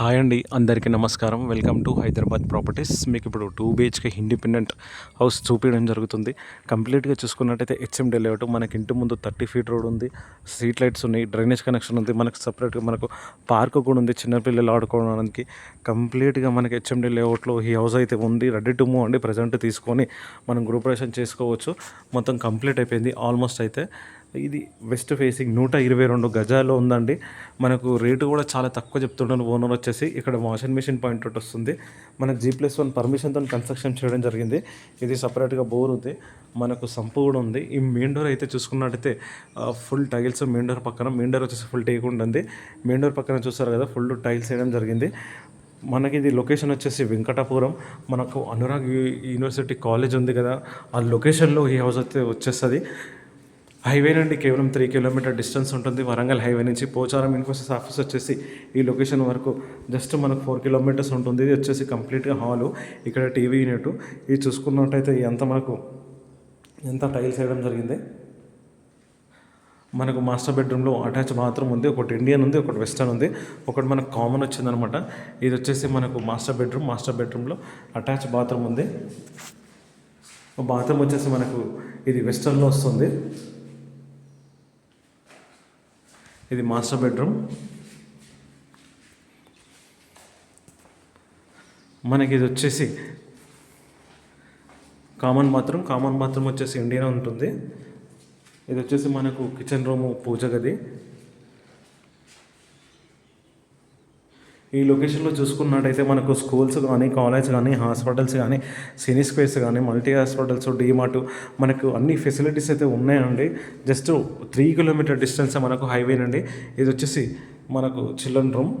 Hi అండి అందరికీ నమస్కారం. Welcome to Hyderabad properties. మీకు ఇప్పుడు టూ బిహెచ్కే ఇండిపెండెంట్ హౌస్ చూపించడం జరుగుతుంది. కంప్లీట్గా చూసుకున్నట్టయితే హెచ్ఎండి లేఅవుట్ మనకి ఇంటి ముందు థర్టీ ఫీట్ రోడ్ ఉంది. స్ట్రీట్ లైట్స్ ఉన్నాయి డ్రైనేజ్ కనెక్షన్ ఉంది. మనకు సపరేట్గా మనకు పార్క్ కూడా ఉంది చిన్నపిల్లలు ఆడుకోవడానికి. కంప్లీట్గా మనకి హెచ్ఎండి లేఅవుట్లో ఈ హౌస్ అయితే ఉంది. రెడీ టు మూవ్ అండి ప్రజెంట్ తీసుకొని మనం గృహప్రవేశం చేసుకోవచ్చు. మొత్తం కంప్లీట్ అయిపోయింది ఆల్మోస్ట్ అయితే. ఇది వెస్ట్ ఫేసింగ్ నూట ఇరవై రెండు గజాల్లో ఉందండి. మనకు రేటు కూడా చాలా తక్కువ చెప్తున్నాను ఓనర్ వచ్చేసి. ఇక్కడ వాషింగ్ మిషన్ పాయింట్ ఒకటి వస్తుంది. మన జీ ప్లస్ వన్ పర్మిషన్తో కన్స్ట్రక్షన్ చేయడం జరిగింది. ఇది సపరేట్గా బోర్ ఉంది. మనకు సంపు కూడా ఉంది. ఈ మెయిన్ డోర్ అయితే చూసుకున్నట్టయితే ఫుల్ టైల్స్ మెయిన్ డోర్ పక్కన మెయిన్ డోర్ వచ్చేసి ఫుల్ టేక్ ఉంటుంది మెయిన్ డోర్ పక్కన చూస్తారు కదా ఫుల్ టైల్స్ వేయడం జరిగింది. మనకి ఇది లొకేషన్ వచ్చేసి వెంకటాపురం. మనకు అనురాగ్ యూనివర్సిటీ కాలేజ్ ఉంది కదా. ఆ లొకేషన్లో ఈ హౌస్ అయితే వచ్చేస్తుంది. హైవే నుండి కేవలం త్రీ కిలోమీటర్ డిస్టెన్స్ ఉంటుంది. వరంగల్ హైవే నుంచి పోచారం ఇన్ఫోసిస్ ఆఫీస్ వచ్చేసి ఈ లొకేషన్ వరకు జస్ట్ మనకు ఫోర్ కిలోమీటర్స్ ఉంటుంది. ఇది వచ్చేసి కంప్లీట్గా హాలు. ఇక్కడ టీవీ యూనిట్. ఇది చూసుకున్నట్టయితే ఎంత మనకు ఎంత టైల్స్ వేయడం జరిగింది? మనకు మాస్టర్ బెడ్రూమ్లో అటాచ్ బాత్రూమ్ ఉంది ఒకటి ఇండియన్ ఉంది ఒకటి వెస్టర్న్ ఉంది ఒకటి మనకు కామన్ వచ్చిందనమాట. ఇది వచ్చేసి మనకు మాస్టర్ బెడ్రూమ్. మాస్టర్ బెడ్రూమ్లో అటాచ్ బాత్రూమ్ ఉంది. బాత్రూమ్ వచ్చేసి మనకు ఇది వెస్టర్న్లో వస్తుంది. ఇది మాస్టర్ బెడ్రూమ్. మనకి ఇది వచ్చేసి కామన్ బాత్రూమ్. కామన్ బాత్రూమ్ వచ్చేసి ఇండియన్ ఉంటుంది. ఇది వచ్చేసి మనకు కిచెన్ రూమ్ పూజ గది. ఈ లొకేషన్లో చూసుకున్నట్టయితే మనకు స్కూల్స్ కానీ కాలేజ్ కానీ హాస్పిటల్స్ కానీ సినీ స్పేస్ కానీ మల్టీ హాస్పిటల్స్ డీమార్ట్ మనకు అన్ని ఫెసిలిటీస్ అయితే ఉన్నాయండి. జస్ట్ త్రీ కిలోమీటర్ డిస్టెన్స్ మనకు హైవే నుండి ఇది వచ్చేసి మనకు చిల్డ్రన్ రూమ్.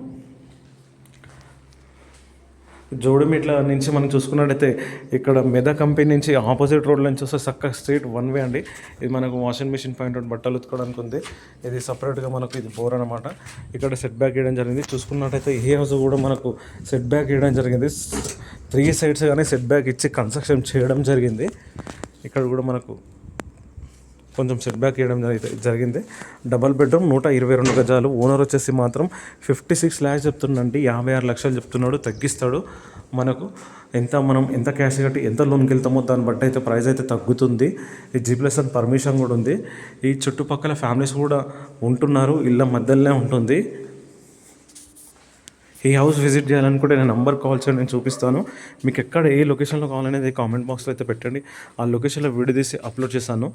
జోడిమిట్ల నుంచి మనం చూసుకున్నట్టయితే ఇక్కడ మెదా కంపెనీ నుంచి ఆపోజిట్ రోడ్ నుంచి వస్తే చక్కగా స్ట్రీట్ వన్ వే అండి. ఇది మనకు వాషింగ్ మిషన్ పాయింట్ బట్టలు ఉతుకోవడానికి ఉంది. ఇది సపరేట్గా మనకు ఇది బోర్ అనమాట ఇక్కడ సెట్ బ్యాక్ వేయడం జరిగింది. చూసుకున్నట్టయితే ఈ హౌస్ కూడా మనకు సెట్ బ్యాక్ వేయడం జరిగింది. త్రీ సైడ్స్ కానీ సెట్ బ్యాక్ ఇచ్చి కన్స్ట్రక్షన్ చేయడం జరిగింది. ఇక్కడ కూడా మనకు కొంచెం సెట్ బ్యాక్ చేయడం జరిగింది. డబల్ బెడ్రూమ్ నూట ఇరవై రెండు గజాలు. ఓనర్ వచ్చేసి మాత్రం ఫిఫ్టీ సిక్స్ ల్యాక్స్ చెప్తుండండి. యాభై ఆరు లక్షలు చెప్తున్నాడు. తగ్గిస్తాడు మనకు. ఎంత మనం ఎంత క్యాష్ కట్టి ఎంత లోన్కి వెళ్తామో దాన్ని బట్టి అయితే ప్రైస్ అయితే తగ్గుతుంది. ఈ జీ ప్లస్ అని పర్మిషన్ కూడా ఉంది. ఈ చుట్టుపక్కల ఫ్యామిలీస్ కూడా ఉంటున్నారు. ఇళ్ళ మధ్యలోనే ఉంటుంది. ఈ హౌస్ విజిట్ చేయాలనుకుంటే నేను నంబర్ కాల్ చేయండి నేను చూపిస్తాను. మీకు ఎక్కడ ఏ లొకేషన్లో కావాలనేది కామెంట్ బాక్స్లో అయితే పెట్టండి. ఆ లొకేషన్లో వీడియో తీసి అప్లోడ్ చేశాను.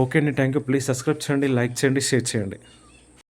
ఓకే అండి థ్యాంక్ యూ ప్లీజ్ సబ్స్క్రైబ్ చేయండి లైక్ చేయండి షేర్ చేయండి.